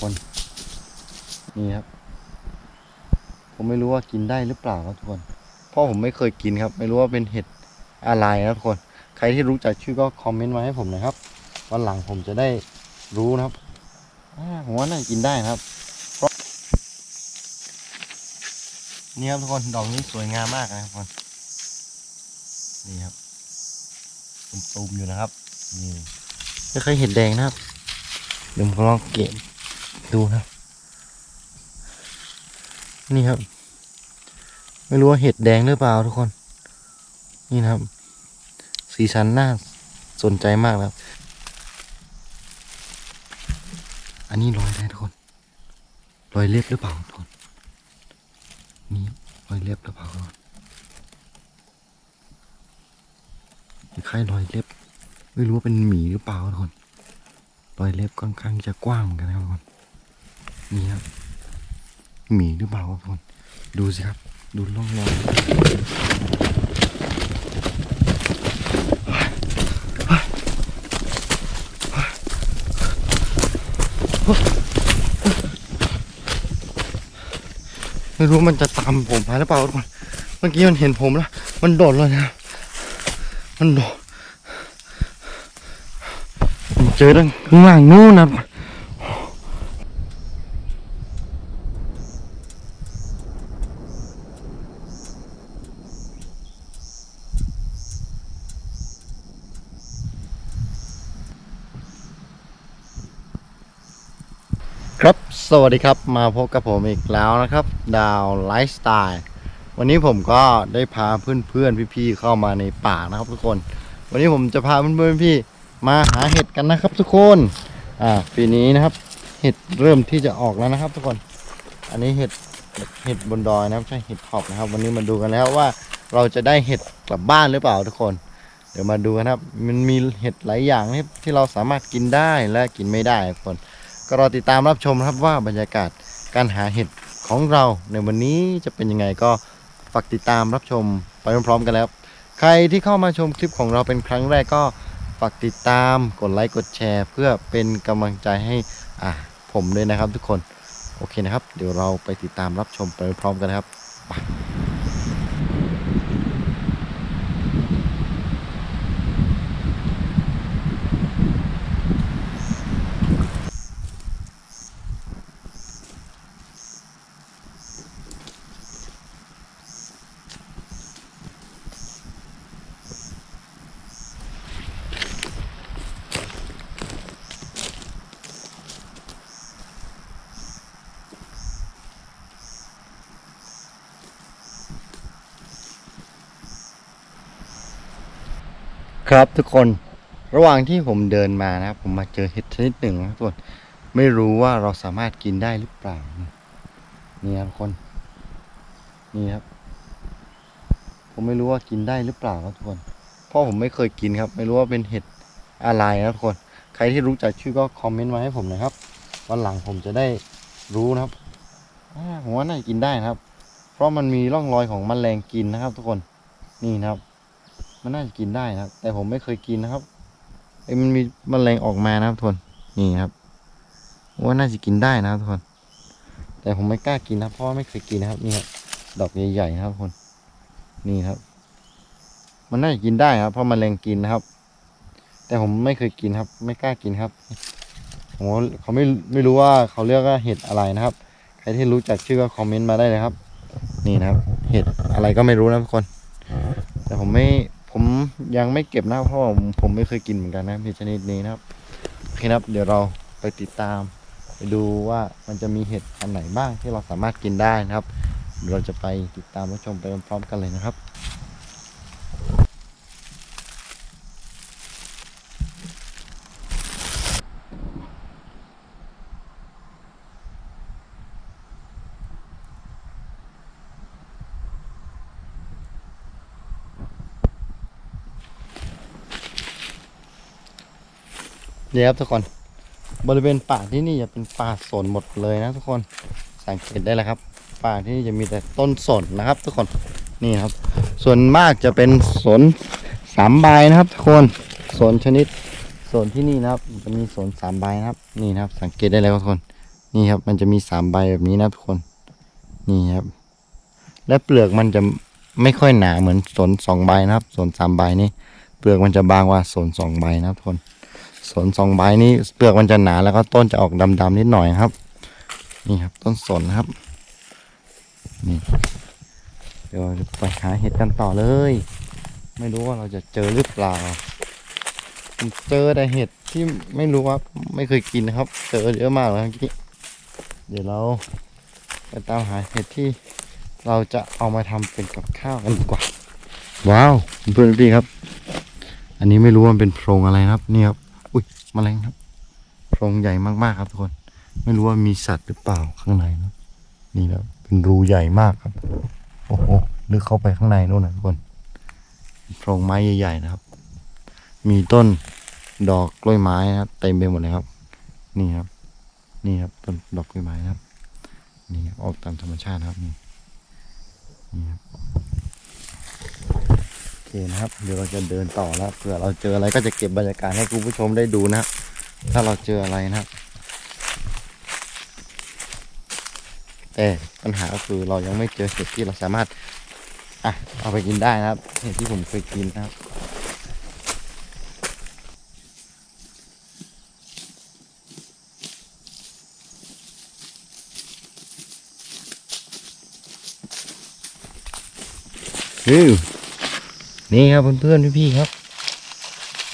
คน นี่ครับ ผมไม่รู้ว่ากินได้หรือเปล่าครับทุกคน เพราะผมไม่เคยกินครับ ไม่รู้ว่าเป็นเห็ดอะไรนะทุกคน ใครที่รู้จักชื่อก็คอมเมนต์มาให้ผมหนะครับ วันหลังผมจะได้รู้นะครับผมว่าน่ากินได้นะครับเนี่ครับทุกคนดอกนี้สวยงามมากนะครับทุกคนนี่ครับตุ่มๆอยู่นะครับนี่ไม่เคยเห็นแดงนะครับเดี๋ยวผมลองเก็บ ดูนะครับนี่ครับ ไม่รู้ว่าเห็ดแดงหรือเปล่าทุกคน นี่นะครับ สีสันน่าสนใจมากนะครับ อันนี้รอยอะไรทุกคน รอยเล็บหรือเปล่าทุกคน นี่รอยเล็บหรือเปล่าทุกคนคล้ายรอยเล็บ ไม่รู้ว่าเป็นหมีหรือเปล่าทุกคนรอยเล็บค่อนข้างจะกว้างเหมือนกันนะครับทุกคน นี่ครับหมีหรือเปล่าครับทุกคนดูสิครับ ดูร่องรอยไม่รู้มันจะตามผมมาหรือเปล่าทุกคนเมื่อกี้มันเห็นผมแล้ว มันโดดเลยนะมันโดดเจอตั้งข้างล่างนู้นนะครับ ครับ สวัสดีครับมาพบกับผมอีกแล้วนะครับ ดาวไลฟ์สไตล์วันนี้ผมก็ได้พาเพื่อนๆพี่ๆเข้ามาในป่านะครับ ทุกคน วันนี้ผมจะพาเพื่อนๆพี่มาหาเห็ดกันนะครับ ทุกคนอ่าปีนี้นะครับ เห็ดเริ่มที่จะออกแล้วนะครับ ทุกคน อันนี้เห็ดเห็ดบนดอยนะครับใช่เห็ดหอบนะครับ วันนี้มาดูกันแล้วว่าเราจะได้เห็ดกลับบ้านหรือเปล่าทุกคน เดี๋ยวมาดูกันครับ มันมีเห็ดหลายอย่างที่เราสามารถกินได้และกินไม่ได้ทุกคน ก็รอติดตามรับชมครับว่าบรรยากาศการหาเห็ดของเราในวันนี้จะเป็นยังไงก็ฝากติดตามรับชมไปพร้อมๆกันแล้วใครที่เข้ามาชมคลิปของเราเป็นครั้งแรกก็ฝากติดตามกดไลค์กดแชร์ เพื่อเป็นกำลังใจให้อ่าผมด้วยนะครับทุกคน โอเคนะครับ เดี๋ยวเราไปติดตามรับชมไปพร้อมกันนะครับ ครับทุกคนระหว่างที่ผมเดินมานะครับผมมาเจอเห็ดชนิดหนึ่งนะทุกคนไม่รู้ว่าเราสามารถกินได้หรือเปล่า นี่ครับทุกคน นี่ครับ ผมไม่รู้ว่ากินได้หรือเปล่าครับทุกคนเพราะผมไม่เคยกินครับ ไม่รู้ว่าเป็นเห็ดอะไรนะทุกคน ใครที่รู้จักชื่อก็คอมเมนต์มาให้ผมหนะครับ วันหลังผมจะได้รู้นะครับผมว่าน่าจะกินได้นะครับ เพราะมันมีร่องรอยของแมลงกินนะครับ ทุกคนนี่นะครับ มันน่าจะกินได้นะครับ แต่ผมไม่เคยกินนะครับไอ้ยมันมีมแมลงออกมานะครับทุกคนนี่ครับว่าน่าจะกินได้นะครับทุกคน แต่ผมไม่กล้ากินนะเพราะไม่เคยกินนะครับนี่ครับดอกใหญ่ๆนะครับทุกคนนี่ครับ มันน่าจะกินได้ครับ เพราะมแมลงกินนะครับ แต่ผมไม่เคยกินครับ ไม่กล้ากินครับผมเขาไม่ไม่รู้ว่าเขาเรียกว่าเห็ดอะไรนะครับ ใครที่รู้จักชื่อก็คอมเมนต์มาได้เลยครับ นี่นะครับ เห็ดอะไรก็ไม่รู้นะทุกคน แต่ผมไม่ ผมยังไม่เก็บนะเพราะผมไม่เคยกินเหมือนกันนะเห็ดชนิดนี้นะครับโอเคนะครับ เดี๋ยวเราไปติดตาม ไปดูว่ามันจะมีเห็ดอันไหนบ้างที่เราสามารถกินได้นะครับเดี๋ยวเราจะไปติดตามรับชมไปพร้อมๆกันเลยนะครับ นี่ครับทุกคน บริเวณป่าที่นี่จะเป็นป่าสนหมดเลยนะทุกคนสังเกตได้เลยครับ ป่าที่นี่จะมีแต่ต้นสนนะครับ ทุกคนนี่ครับ ส่วนมากจะเป็นสนสามใบนะครับทุกคนสนชนิดสนที่นี่นะครับจะมีสนสามใบนะครับ นี่นะครับ สังเกตได้เลยครับทุกคนนี่ครับ มันจะมีสามใบแบบนี้นะทุกคน นี่ครับ และเปลือกมันจะไม่ค่อยหนาเหมือนสนสองใบนะครับสนสามใบนี่เปลือกมันจะบางกว่าสนสองใบนะครับทุกคน สนสองใบนี่เปลือกมันจะหนาแล้วก็ต้นจะออกดำๆนิดหน่อยครับ นี่ครับต้นสนครับ นี่เดี๋ยวไปหาเห็ดกันต่อเลย ไม่รู้ว่าเราจะเจอหรือเปล่าผมเจอแต่เห็ดที่ไม่รู้ว่าไม่เคยกินนะครับ เจอเยอะมากเลยเมื่อกี้เดี๋ยวเราไปตามหาเห็ดที่เราจะเอามาทำเป็นกับข้าวกันดีกว่า ว้าวเพื่อนๆพี่ครับ อันนี้ไม่รู้ว่ามันเป็นโพรงอะไรครับ นี่ครับ แมลงครับโพรงใหญ่มากๆครับทุกคน ไม่รู้ว่ามีสัตว์หรือเปล่าข้างในนะนี่นะเป็นรูใหญ่มากครับ โอ้โหลึกเข้าไปข้างในนู่นนะทุกคนโพรงไม้ใหญ่ ๆ นะครับ มีต้นดอกกล้วยไม้นะครับเต็มไปหมดเลยครับ นี่ครับ นี่ครับต้นดอกกล้วยไม้นะครับ นี่ออกตามธรรมชาตินะครับนี่นี่ครับ เคนะครับ เดี๋ยวเราจะเดินต่อแล้วเผื่อเราเจออะไรก็จะเก็บบรรยากาศให้คุณผู้ชมได้ดูนะครับถ้าเราเจออะไรนะครับแต่ปัญหาก็คือเรายังไม่เจอเห็ดที่เราสามารถอะเอาไปกินได้นะครับเห็ดที่ผมเคยกินนะครับนี่ นี่ครับเพื่อนๆพี่ๆครับ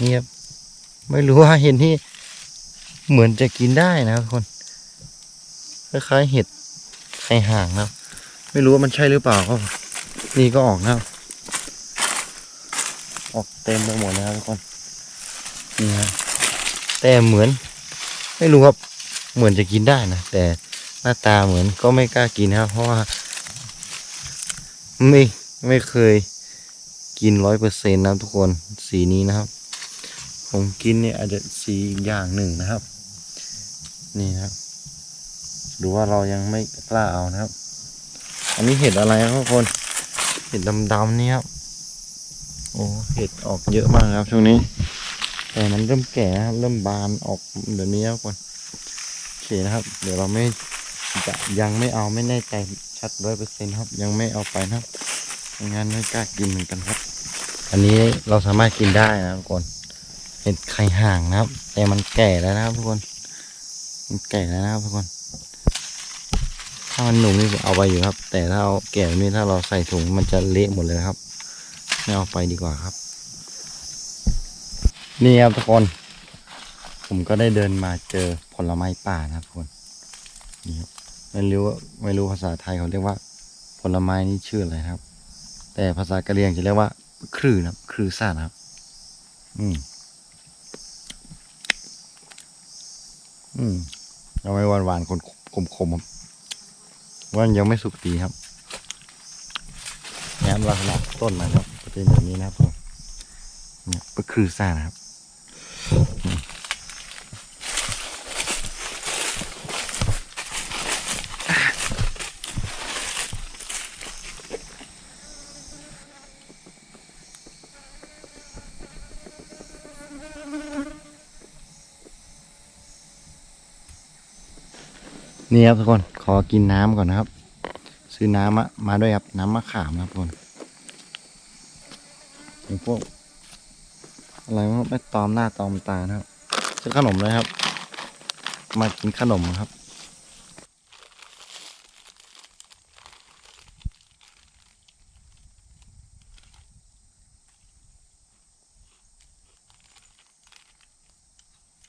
นี่ครับไม่รู้ว่าเห็นที่เหมือนจะกินได้นะครับคนคล้ายๆเห็ดไข่ห่างนะครับไม่รู้ว่ามันใช่หรือเปล่าก็นี่ก็ออกนะครับออกเต็มไปหมดนะครับทุกคนนี่ครับแต่เหมือน ไม่รู้ครับเหมือนจะกินได้นะแต่หน้าตาเหมือนก็ไม่กล้ากินนะครับ เพราะว่าไม่ไม่เคย กินร้อยเปอร์เซ็นต์นะครับทุกคนสีนี้นะครับ ผมกินเนี่ยอาจจะสีอีกอย่างหนึ่งนะครับ นี่นะครับดูว่าเรายังไม่กล้าเอานะครับ อันนี้เห็ดอะไรครับทุกคนเห็ดดำๆนี่ครับโอ้เห็ดออกเยอะมากครับช่วงนี้ แต่มันเริ่มแก่ครับเริ่มบานออกแบบนี้ครับทุกคนโอเคนะครับ เดี๋ยวเราไม่จะยังไม่เอาไม่แน่ใจชัดร้อยเปอร์เซ็นต์ครับ ยังไม่เอาไปนะครับ งั้นไม่กล้ากินเหมือนกันครับ อันนี้เราสามารถกินได้นะทุกคนเห็ดไข่ห่างนะครับ แต่มันแก่แล้วนะครับทุกคน มันแก่แล้วนะครับทุกคน ถ้ามันหนุ่มนี่เอาไปอยู่ครับ แต่ถ้าเอาแก่นี้ถ้าเราใส่ถุงมันจะเละหมดเลยครับไม่เอาไปดีกว่าครับ นี่ครับทุกคน ผมก็ได้เดินมาเจอผลไม้ป่านะครับทุกคนนี่ครับไม่รู้ไม่รู้ภาษาไทยเขาเรียกว่า ผลไม้นี่ชื่ออะไรครับ แต่ภาษากะเหรี่ยงจะเรียกว่า ครือนะครับ ครือซ่านะครับ อืม อืมเอาไว้หวานหวานคนขมขมครับว่ายังไม่สุกดีครับเนี่ยลักษณะต้นมันครับเป็นแบบนี้นะครับผมเนี่ยก็คือซ่านะครับ นี่ครับทุกคนขอกินน้ำก่อนนะครับ ซื้อน้ำมามาด้วยครับน้ำมะขามนะครับทุกคนพวกอะไรวะไม่ตอมหน้าตอมตานะครับซื้อขนมเลยครับ มากินขนมครับ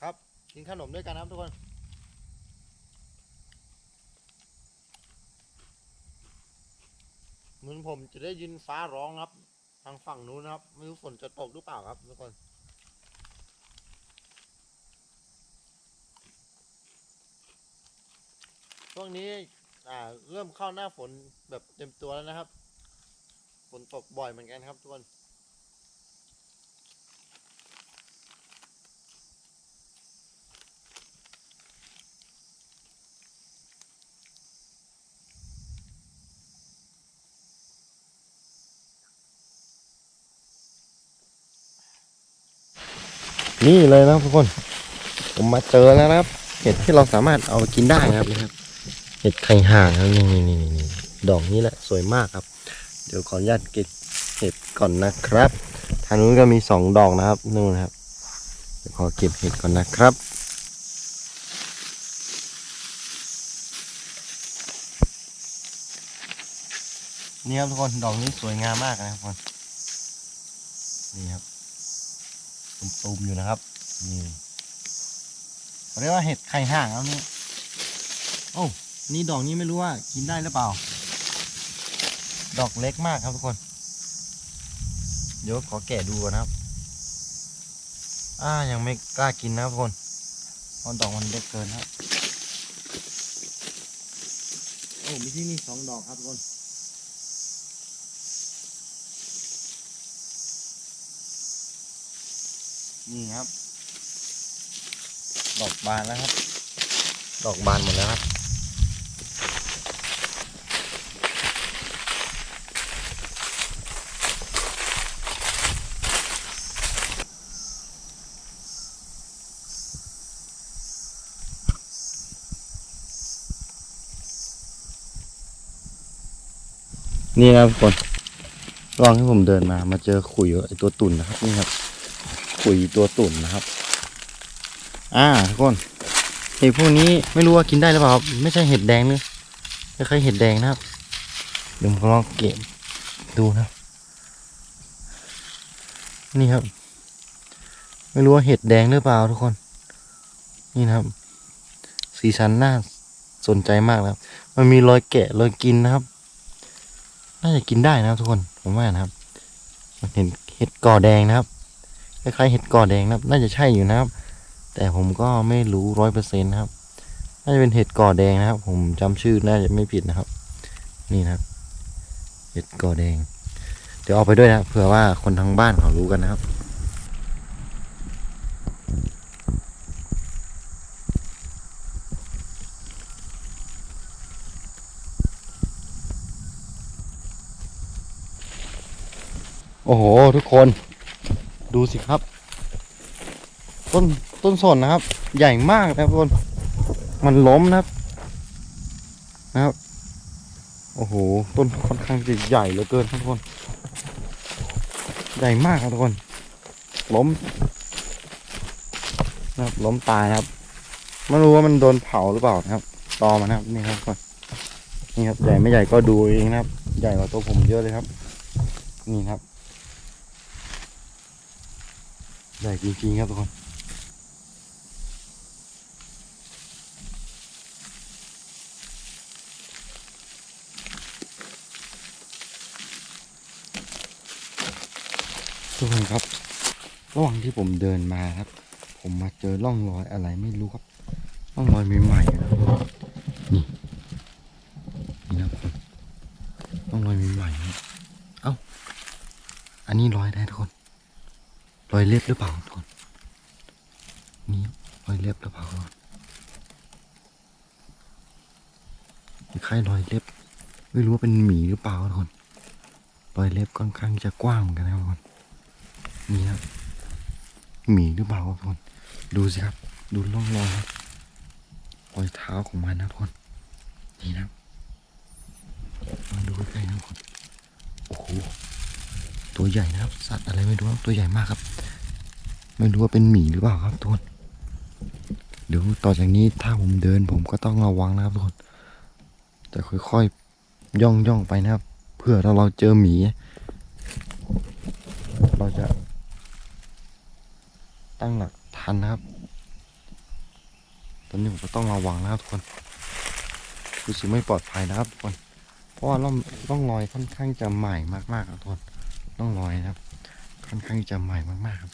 ครับกินขนมด้วยกันนะครับทุกคน เหมือนผมจะได้ยินฟ้าร้องครับ ทางฝั่งนู้นนะครับ ไม่รู้ฝนจะตกหรือเปล่าครับทุกคน ช่วงนี้อ่าเริ่มเข้าหน้าฝนแบบเต็มตัวแล้วนะครับ ฝนตกบ่อยเหมือนกันครับทุกคน นี่เลยนะทุกคน ผมมาเจอแล้วนะครับ เห็ดที่เราสามารถเอาไปกินได้นะครับนะครับ เห็ดไข่ห่างครับนี่นี่นี่นี่ดอกนี้แหละสวยมากครับ เดี๋ยวขออนุญาตเก็บเห็ดก่อนนะครับ ทางนู้นก็มีสองดอกนะครับนู่นนะครับเดี๋ยวขอเก็บเห็ดก่อนนะครับนี่ครับทุกคนดอกนี้สวยงามมากนะครับทุกคนนี่ครับ ตุ่มๆอยู่นะครับ นี่เรียกว่าเห็ดไข่ห่างแล้วนี่โอ้นี่ดอกนี้ไม่รู้ว่ากินได้หรือเปล่า ดอกเล็กมากครับทุกคน เดี๋ยวขอแกะดูก่อนนะครับ อ่ายังไม่กล้ากินนะครับทุกคนเพราะดอกมันเล็กเกินครับ โอ้มีที่นี่สองดอกครับทุกคน นี่ครับ ดอกบานแล้วครับ ดอกบานหมดแล้วครับ นี่ครับทุกคนระหว่างที่ผมเดินมามาเจอขุยไอตัวตุ่นนะครับ นี่ครับ ขุยตัวตุ่นนะครับ อ่าทุกคนเห็ดพวกนี้ไม่รู้ว่ากินได้หรือเปล่าครับไม่ใช่เห็ดแดงเลยคล้ายเห็ดแดงนะครับเดี๋ยวผมลองเก็บดูนะ นี่ครับ ไม่รู้ว่าเห็ดแดงหรือเปล่าทุกคน นี่นะครับ สีสันน่าสนใจมากนะครับ มันมีรอยแกะรอยกินนะครับ น่าจะกินได้นะครับทุกคนผมว่านะครับ มันเห็นเห็ดก่อแดงนะครับ คล้ายๆเห็ดก่อแดงนะครับ น่าจะใช่อยู่นะครับ แต่ผมก็ไม่รู้ร้อยเปอร์เซ็นต์นะครับ น่าจะเป็นเห็ดก่อแดงนะครับ ผมจำชื่อน่าจะไม่ผิดนะครับ นี่นะครับ เห็ดก่อแดง เดี๋ยวเอาไปด้วยนะเผื่อว่าคนทางบ้านเขารู้กันนะครับโอ้โห ทุกคน ดูสิครับ ต้นต้นสนนะครับ ใหญ่มากนะครับทุกคนมันล้มนะครับนะครับ โอ้โห ต้นค่อนข้างจะใหญ่เหลือเกินครับทุกคน ใหญ่มากครับทุกคน ล้มนะครับ ล้มตายนะครับ ไม่รู้ว่ามันโดนเผาหรือเปล่านะครับ ตอมันนะครับนี่ครับทุกคนนี่ครับ ใหญ่ไม่ใหญ่ก็ดูเองนะครับ ใหญ่กว่าตัวผมเยอะเลยครับ นี่ครับ ใหญ่จริงๆครับทุกคนทุกคนครับ ระหว่างที่ผมเดินมาครับ ผมมาเจอร่องรอยอะไรไม่รู้ครับร่องรอยใหม่ๆนะครับนี่นี่นะครับทุกคนร่องรอยใหม่ๆครับเอ้า อันนี้รอยได้ทุกคนร อยเล็บหรือเปล่าทุกคนนี่รอยเล็บหรือเปล่าทุกคนคล้ายรอยเล็บ ไม่รู้ว่าเป็นหมีหรือเปล่าทุกคนรอยเล็บค่อนข้างจะกว้างเหมือนกันนะครับทุกคนนี่ครับหมีหรือเปล่าทุกคนดูสิครับ ดูร่องรอยครับรอยเท้าของมันนะทุกคนนี่นะครับมาดูใกล้ๆนะทุกคน โอ้โห ตัวใหญ่นะครับ สัตว์อะไรไม่รู้ครับตัวใหญ่มากครับ ไม่รู้ว่าเป็นหมีหรือเปล่าครับทุกคนเดี๋ยวต่อจากนี้ถ้าผมเดินผมก็ต้องระวังนะครับทุกคนจะค่อยๆย่องย่องๆไปนะครับ เพื่อถ้าเราเจอหมี เราจะ ตั้งหลักทันนะครับ ตอนนี้ผมก็ต้องระวังนะครับทุกคนรู้สึกไม่ปลอดภัยนะครับทุกคนเพราะว่าร่องร่องรอยค่อนข้างจะใหม่มากๆครับทุกคน ร่องรอยนะครับ ค่อนข้างจะใหม่มากๆครับ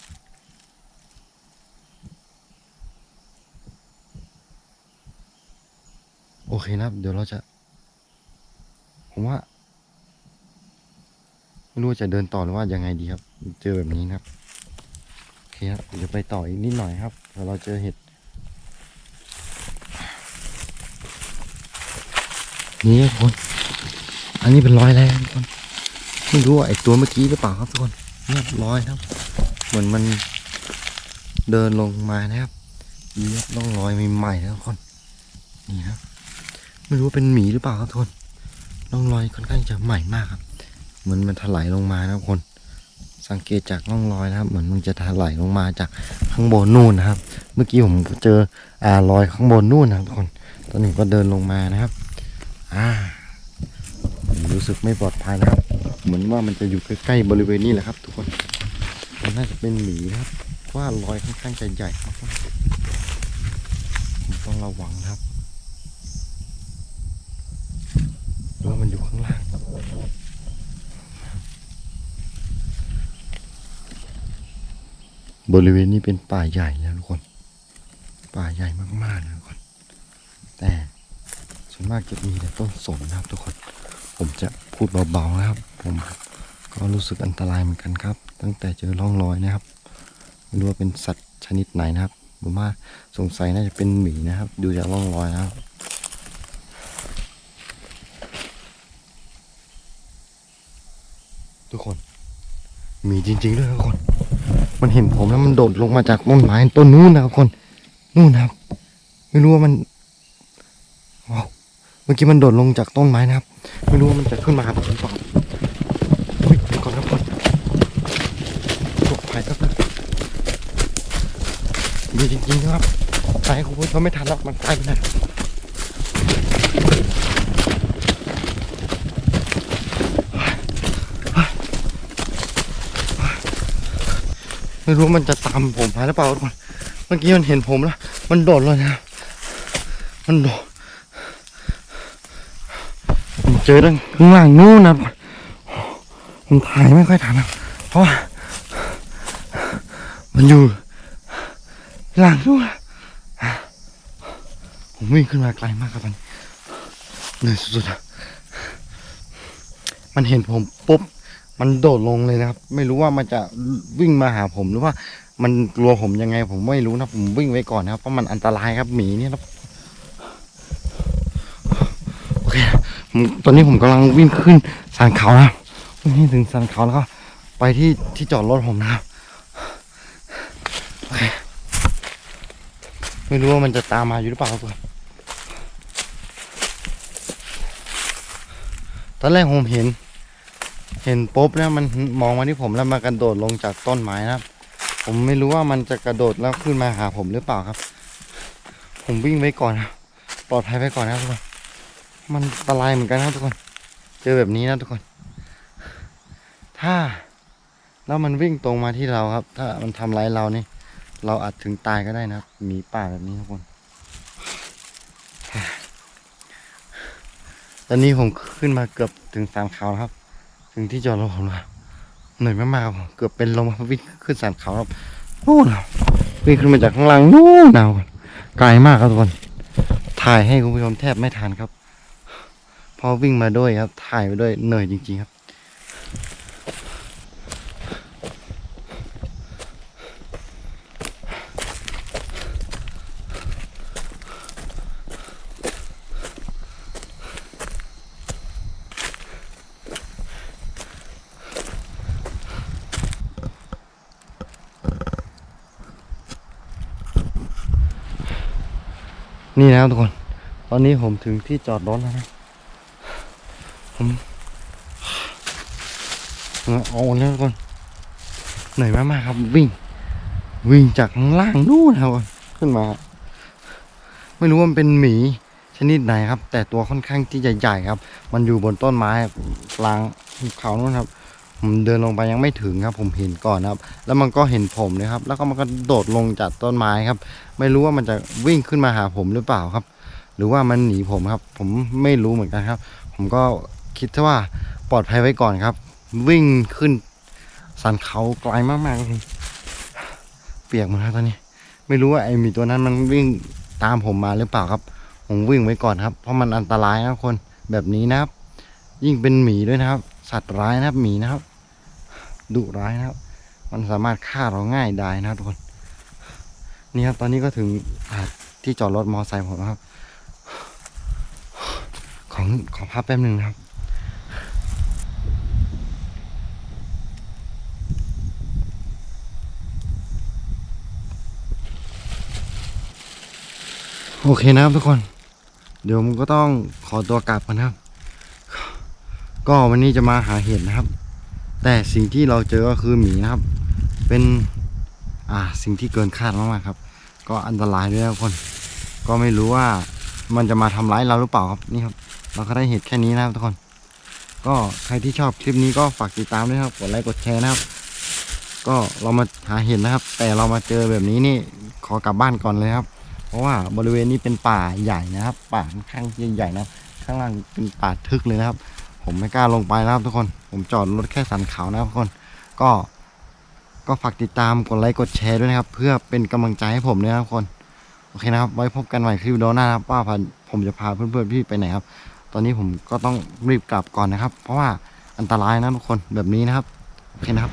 โอเคนะครับ เดี๋ยวเราจะ ผมว่าไม่รู้จะเดินต่อหรือว่ายังไงดีครับ เจอแบบนี้นะครับโอเคครับเดี๋ยวไปต่ออีกนิดหน่อยครับเดี๋ยวเราเจอเห็ดนี่ครับทุกคนอันนี้เป็นรอยอะไรทุกคน ไม่รู้ว่าไอตัวเมื่อกี้หรือเปล่าครับทุกคนเรียบร้อยครับ เหมือนมันเดินลงมานะครับมีร่องรอยใหม่ๆนะทุกคนนี่ครับไม่รู้ว่าเป็นหมีหรือเปล่าครับทุกคนร่องรอยค่อนข้างจะใหม่มากครับเหมือนมันถลายลงมานะทุกคน สังเกตจากร่องรอยนะครับ เหมือนมันจะถลายลงมาจากข้างบนนู่นนะครับ เมื่อกี้ผมเจออ่ารอยข้างบนนู่นนะครับทุกคนตอนนี้ก็เดินลงมานะครับ อ่า รู้สึกไม่ปลอดภัยนะครับ เหมือนว่ามันจะอยู่ใกล้ๆบริเวณนี้แหละครับ ทุกคนมันน่าจะเป็นหมีนะครับว่ารอยค่อนข้างจะใหญ่มากๆผมต้องระวังนะครับดูว่ามันอยู่ข้างล่างบริเวณนี้เป็นป่าใหญ่แล้วทุกคน ป่าใหญ่มากๆนะทุกคน แต่ส่วนมากจะมีแต่ต้นสนนะครับทุกคน ผมจะพูดเบาๆนะครับ ผมก็รู้สึกอันตรายเหมือนกันครับ ตั้งแต่เจอร่องรอยนะครับไม่รู้ว่าเป็นสัตว์ชนิดไหนนะครับผมว่าสงสัยน่าจะเป็นหมีนะครับ ดูจากร่องรอยนะครับทุกคนมีจริงๆด้วยทุกคน มันเห็นผมแล้วมันโดดลงมาจากต้นไม้ต้นนู้นนะครับทุกคน นู่นนะครับ ไม่รู้ว่ามันว้าว เมื่อกี้มันโดดลงจากต้นไม้นะครับ ไม่รู้ว่ามันจะขึ้นมาหาผมหรือเปล่าเฮ้ยก่อนนะก่อนตกภัยก็มีจริงๆนะครับตายคุณผู้ชมไม่ทันแล้วมันตายไปแล้วไม่รู้มันจะตามผมมาหรือเปล่าทุกคน เมื่อกี้มันเห็นผมแล้ว มันโดดเลยนะครับมันโดด เจอตั้งข้างล่างนู้นนะผมถ่ายไม่ค่อยทันนะเพราะมันอยู่หลังนู้นผมวิ่งขึ้นมาไกลมากครับมันเหนื่อยสุดๆอะมันเห็นผมปุ๊บมันโดดลงเลยนะครับ ไม่รู้ว่ามันจะวิ่งมาหาผมหรือว่า มันกลัวผมยังไง ผมไม่รู้นะผมวิ่งไว้ก่อนนะครับเพราะมันอันตรายครับหมีเนี่ยนะโอเค ผม ตอนนี้ผมกำลังวิ่งขึ้นสันเขานะครับวิ่งถึงสันเขาแล้วก็ไปที่ที่จอดรถผมนะครับโอเคไม่รู้ว่ามันจะตามมาอยู่หรือเปล่าครับทุกคนตอนแรกผมเห็น เห็นปุ๊บนะมันมองมาที่ผมแล้วมากระโดดลงจากต้นไม้นะครับ ผมไม่รู้ว่ามันจะกระโดดแล้วขึ้นมาหาผมหรือเปล่าครับ ผมวิ่งไว้ก่อนนะปลอดภัยไว้ก่อนนะครับทุกคน มันอันตรายเหมือนกันนะครับทุกคน เจอแบบนี้นะทุกคน ถ้าแล้วมันวิ่งตรงมาที่เราครับ ถ้ามันทำร้ายเรานี่เราอาจถึงตายก็ได้นะครับหมีป่าแบบนี้ทุกคนตอนนี้ผมขึ้นมาเกือบถึงสามเขาครับ ถึงที่จอดรถผมแล้วเหนื่อยมากๆเกือบเป็นลมวิ่งขึ้นสามเขาครับนู่นครับวิ่งขึ้นมาจากข้างล่างนู่นนะทุกคนไกลมากครับทุกคน ถ่ายให้คุณผู้ชมแทบไม่ทันครับ พอวิ่งมาด้วยครับ ถ่ายไปด้วยเหนื่อยจริง ๆ ครับ นี่นะครับทุกคน ตอนนี้ผมถึงที่จอดรถแล้วนะ ผมเอาแล้วทุกคนเหนื่อยมากๆครับวิ่ง วิ่งจากข้างล่างนู่นนะครับขึ้นมา ไม่รู้ว่ามันเป็นหมีชนิดไหนครับ แต่ตัวค่อนข้างที่ใหญ่ครับ มันอยู่บนต้นไม้กลางเขานู่นครับผมเดินลงไปยังไม่ถึงครับ ผมเห็นก่อนครับ แล้วมันก็เห็นผมเลยครับ แล้วก็มันก็โดดลงจากต้นไม้ครับ ไม่รู้ว่ามันจะวิ่งขึ้นมาหาผมหรือเปล่าครับ หรือว่ามันหนีผมครับ ผมไม่รู้เหมือนกันครับ ผมก็ คิดว่าปลอดภัยไว้ก่อนครับ วิ่งขึ้นสันเขาไกลมากๆครับเปียกหมดแล้วตอนนี้ ไม่รู้ว่าไอ้หมีตัวนั้นมันวิ่งตามผมมาหรือเปล่าครับ ผมวิ่งไว้ก่อนครับ เพราะมันอันตรายนะครับคนแบบนี้นะครับ ยิ่งเป็นหมีด้วยนะครับ สัตว์ร้ายนะครับหมีนะครับดุร้ายนะครับ มันสามารถฆ่าเราง่ายได้นะครับทุกคนนี่ครับตอนนี้ก็ถึงที่จอดรถมอไซค์ผมครับ ของขอพับแป๊บหนึ่งนะครับ โอเคนะครับทุกคน เดี๋ยวผมก็ต้องขอตัวกลับกันนครับ ก็วันนี้จะมาหาเห็ดนะครับ แต่สิ่งที่เราเจอก็คือหมีนะครับ เป็นอ่าสิ่งที่เกินคาดมากๆครับ ก็อันตรายด้วยนะครับทุกคนก็ไม่รู้ว่ามันจะมาทำร้ายเราหรือเปล่าครับนี่ครับ เราก็ได้เห็ดแค่นี้นะครับทุกคน ก็ใครที่ชอบคลิปนี้ก็ฝากติดตามด้วยครับกดไลค์กดแชร์นะครับ ก็เรามาหาเห็ดนะครับ แต่เรามาเจอแบบนี้นี่ขอกลับบ้านก่อนเลยครับ เพราะว่าบริเวณนี้เป็นป่าใหญ่นะครับ ป่าค่อนข้างใหญ่ๆนะครับ ข้างล่างเป็นป่าทึกเลยนะครับ ผมไม่กล้าลงไปนะครับทุกคน ผมจอดรถแค่สันเขานะครับทุกคน ก็ ก็ฝากติดตามกดไลค์กดแชร์ด้วยนะครับ เพื่อเป็นกำลังใจให้ผมนะครับทุกคน โอเคนะครับ ไว้พบกันใหม่คลิปวิดีโอหน้านะครับว่าผมจะพาเพื่อนๆพี่ไปไหนครับ ตอนนี้ผมก็ต้องรีบกลับก่อนนะครับ เพราะว่าอันตรายนะทุกคนแบบนี้นะครับ โอเคนะครับ